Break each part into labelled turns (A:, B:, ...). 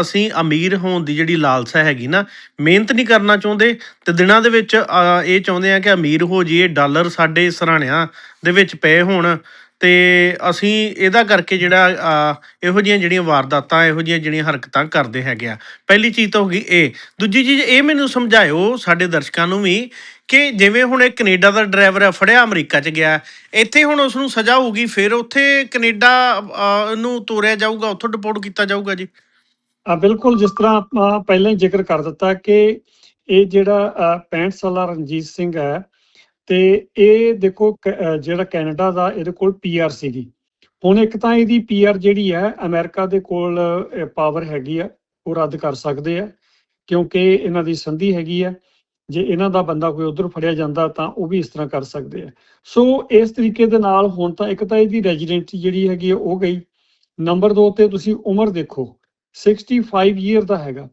A: ਅਸੀਂ ਅਮੀਰ ਹੋਣ ਦੀ ਜਿਹੜੀ ਲਾਲਸਾ ਹੈਗੀ ਨਾ, ਮਿਹਨਤ ਨਹੀਂ ਕਰਨਾ ਚਾਹੁੰਦੇ ਤੇ ਦਿਨਾਂ ਦੇ ਵਿੱਚ ਇਹ ਚਾਹੁੰਦੇ ਆ ਕਿ ਅਮੀਰ ਹੋ ਜਾਈਏ, ਡਾਲਰ ਸਾਡੇ ਸਰਾਣਿਆਂ ਦੇ ਵਿੱਚ ਪਏ ਹੋਣ ਤੇ ਅਸੀਂ ਇਹਦਾ ਕਰਕੇ ਜਿਹੜਾ ਇਹੋ ਜਿਹੀਆਂ ਜਿਹੜੀਆਂ ਵਾਰਦਾਤਾਂ, ਇਹੋ ਜਿਹੀਆਂ ਜਿਹੜੀਆਂ ਹਰਕਤਾਂ ਕਰਦੇ ਹੈਗੇ ਆ। ਪਹਿਲੀ ਚੀਜ਼ ਤਾਂ ਹੋ ਗਈ ਇਹ। ਦੂਜੀ ਚੀਜ਼ ਇਹ ਮੈਨੂੰ ਸਮਝਾਇਓ ਸਾਡੇ ਦਰਸ਼ਕਾਂ ਨੂੰ ਵੀ ਕਿ ਜਿਵੇਂ ਹੁਣ ਇਹ ਕੈਨੇਡਾ ਦਾ ਡਰਾਈਵਰ ਹੈ ਫੜਿਆ ਅਮਰੀਕਾ 'ਚ ਗਿਆ, ਇੱਥੇ ਹੁਣ ਉਸ ਨੂੰ ਸਜ਼ਾ ਹੋਊਗੀ, ਫਿਰ ਉੱਥੇ ਕੈਨੇਡਾ ਨੂੰ ਤੋਰਿਆ ਜਾਊਗਾ, ਉੱਥੋਂ ਡਿਪੋਰਟ ਕੀਤਾ ਜਾਊਗਾ ਜੀ।
B: ਬਿਲਕੁਲ ਜਿਸ ਤਰ੍ਹਾਂ ਆਪਾਂ ਪਹਿਲਾਂ ਹੀ ਜ਼ਿਕਰ ਕਰ ਦਿੱਤਾ ਕਿ ਇਹ ਜਿਹੜਾ ਅ, 65 ਸਾਲਾ ਰਣਜੀਤ ਸਿੰਘ ਹੈ ਤੇ ਇਹ ਦੇਖੋ ਕ- ਜਿਹੜਾ ਕੈਨੇਡਾ ਦਾ ਇਹਦੇ ਕੋਲ ਪੀਆਰ ਸੀਗੀ। ਹੁਣ ਇੱਕ ਤਾਂ ਇਹਦੀ ਪੀਆਰ ਜਿਹੜੀ ਹੈ ਅਮਰੀਕਾ ਦੇ ਕੋਲ ਪਾਵਰ ਹੈਗੀ ਆ ਉਹ ਰੱਦ ਕਰ ਸਕਦੇ ਆ ਕਿਉਂਕਿ ਇਹਨਾਂ ਦੀ ਸੰਧੀ ਹੈਗੀ ਆ। ਜੇ ਇਹਨਾਂ ਦਾ ਬੰਦਾ ਕੋਈ ਉਧਰ ਫੜਿਆ ਜਾਂਦਾ ਤਾਂ ਉਹ ਵੀ ਇਸ ਤਰ੍ਹਾਂ ਕਰ ਸਕਦੇ ਆ। ਸੋ ਇਸ ਤਰੀਕੇ ਦੇ ਨਾਲ ਹੁਣ ਤਾਂ ਇੱਕ ਤਾਂ ਇਹਦੀ ਰੈਜ਼ੀਡੈਂਸੀ ਜਿਹੜੀ ਹੈਗੀ ਆ ਉਹ ਗਈ। ਨੰਬਰ 2 ਤੇ ਤੁਸੀਂ ਉਮਰ ਦੇਖੋ। 65 ਈਅਰ ਦਾ ਹੈਗਾ।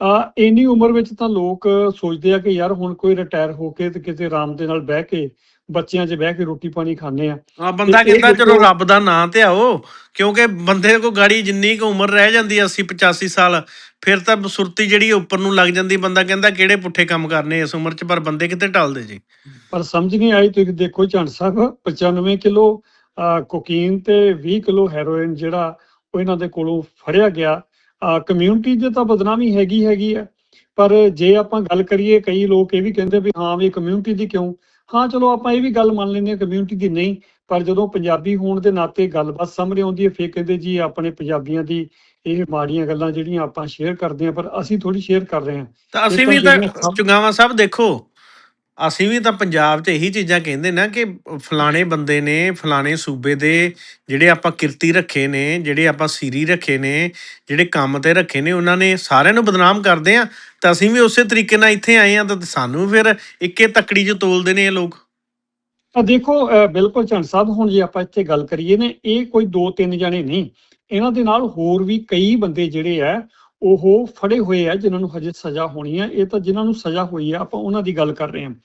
B: ਆ ਇੰਨੀ ਉਮਰ ਵਿੱਚ ਤਾਂ ਲੋਕ ਸੋਚਦੇ ਆ ਕਿ ਯਾਰ ਹੁਣ ਕੋਈ ਰਿਟਾਇਰ ਹੋ ਕੇ ਤੇ ਕਿਤੇ ਆਰਾਮ ਦੇ ਨਾਲ ਬਹਿ ਕੇ ਬੱਚਿਆਂ 'ਚ ਬਹਿ ਕੇ ਰੋਟੀ ਪਾਣੀ ਖਾਂਦੇ ਆ।
A: ਆ ਬੰਦਾ ਕਹਿੰਦਾ ਚਲੋ ਰੱਬ ਦਾ ਨਾਂ ਤੇ ਆਓ ਕਿਉਂਕਿ ਬੰਦੇ ਕੋ ਗਾੜੀ ਜਿੰਨੀ ਕੁ ਉਮਰ ਰਹਿ ਜਾਂਦੀ ਆ 80 85 ਸਾਲ ਫਿਰ ਤਾਂ ਸੁਰਤੀ ਜਿਹੜੀ ਉੱਪਰ ਨੂੰ ਲੱਗ ਜਾਂਦੀ ਬੰਦਾ ਕਹਿੰਦਾ ਕਿਹੜੇ ਪੁੱਠੇ ਕੰਮ ਕਰਨੇ ਇਸ ਉਮਰ 'ਚ ਪਰ ਬੰਦੇ ਕਿੱਥੇ ਟਲਦੇ ਜੀ?
B: ਪਰ ਸਮਝ ਨਹੀਂ ਆਈ ਤੁਸੀਂ ਦੇਖੋ ਝੰਡ ਸਾਹਿਬ 95 ਕਿਲੋ ਕੋਕੀਨ ਤੇ 20 ਕਿਲੋ ਹੈਰੋਇਨ ਜਿਹੜਾ ਉਹ ਇਹਨਾਂ ਦੇ ਕੋਲੋਂ ਫੜਿਆ ਗਿਆ। ਕਮਿਊਨਿਟੀ ਦੇ ਤਾਂ ਬਦਨਾਮੀ ਹੈਗੀ ਹੈਗੀ ਆ ਪਰ ਜੇ ਆਪਾਂ ਗੱਲ ਕਰੀਏ ਕਈ ਲੋਕ ਇਹ ਵੀ ਕਹਿੰਦੇ ਵੀ ਹਾਂ ਵੀ ਕਮਿਊਨਿਟੀ ਦੀ ਕਿਉਂ? ਹਾਂ ਚਲੋ ਆਪਾਂ ਇਹ ਵੀ ਗੱਲ ਮੰਨ ਲੈਂਦੇ ਹਾਂ ਕਮਿਊਨਿਟੀ ਦੀ ਨਹੀਂ ਪਰ ਜਦੋਂ ਪੰਜਾਬੀ ਹੋਣ ਦੇ ਨਾਤੇ ਗੱਲਬਾਤ ਸਾਹਮਣੇ ਆਉਂਦੀ ਹੈ ਫੇਰ ਕਹਿੰਦੇ ਜੀ ਆਪਣੇ ਪੰਜਾਬੀਆਂ ਦੀ ਇਹ ਮਾੜੀਆਂ ਗੱਲਾਂ ਜਿਹੜੀਆਂ ਆਪਾਂ ਸ਼ੇਅਰ ਕਰਦੇ ਹਾਂ ਪਰ ਅਸੀਂ ਥੋੜੀ ਸ਼ੇਅਰ ਕਰ ਰਹੇ ਹਾਂ।
A: ਤਾਂ ਅਸੀਂ ਵੀ
B: ਤਾਂ
A: ਚੁਗਾਵਾ ਸਾਹਿਬ ਦੇਖੋ। ਅਸੀਂ ਵੀ ਤਾਂ ਪੰਜਾਬ 'ਚ ਇਹੀ ਚੀਜ਼ਾਂ ਕਹਿੰਦੇ ਨਾ ਕਿ ਫਲਾਣੇ ਬੰਦੇ ਨੇ, ਫਲਾਣੇ ਸੂਬੇ ਦੇ ਜਿਹੜੇ ਆਪਾਂ ਕਿਰਤੀ ਰੱਖੇ ਨੇ, ਜਿਹੜੇ ਆਪਾਂ ਸੀਰੀ ਰੱਖੇ ਨੇ, ਜਿਹੜੇ ਕੰਮ ਤੇ ਰੱਖੇ ਨੇ, ਉਹਨਾਂ ਨੇ ਸਾਰਿਆਂ ਨੂੰ ਬਦਨਾਮ ਕਰਦੇ ਆ। ਤਾਂ ਅਸੀਂ ਵੀ ਉਸੇ ਤਰੀਕੇ ਨਾਲ ਇੱਥੇ ਆਏ ਆ ਤਾਂ ਸਾਨੂੰ ਫਿਰ ਇੱਕੇ ਤੱਕੜੀ 'ਚ ਤੋਲਦੇ ਨੇ ਇਹ ਲੋਕ।
B: ਆ ਦੇਖੋ ਬਿਲਕੁਲ ਚੰਦ ਸਾਹਿਬ, ਹੁਣ ਜੇ ਆਪਾਂ ਇੱਥੇ ਗੱਲ ਕਰੀਏ ਨੇ, ਇਹ ਕੋਈ ਦੋ ਤਿੰਨ ਜਣੇ ਨਹੀਂ। ਇਹਨਾਂ ਦੇ ਨਾਲ ਹੋਰ ਵੀ ਕਈ ਬੰਦੇ ਜਿਹੜੇ ਆ, ਉਹ ਫੜੇ ਹੋਏ ਆ, ਜਿਨ੍ਹਾਂ ਨੂੰ ਹਜੇ ਸਜ਼ਾ ਹੋਣੀ ਆ। ਇਹ ਤਾਂ ਜਿਨ੍ਹਾਂ ਨੂੰ ਸਜ਼ਾ ਹੋਈ ਆ, ਆਪਾਂ ਉਹਨਾਂ ਦੀ ਗੱਲ ਕਰ ਰਹੇ ਹਾਂ।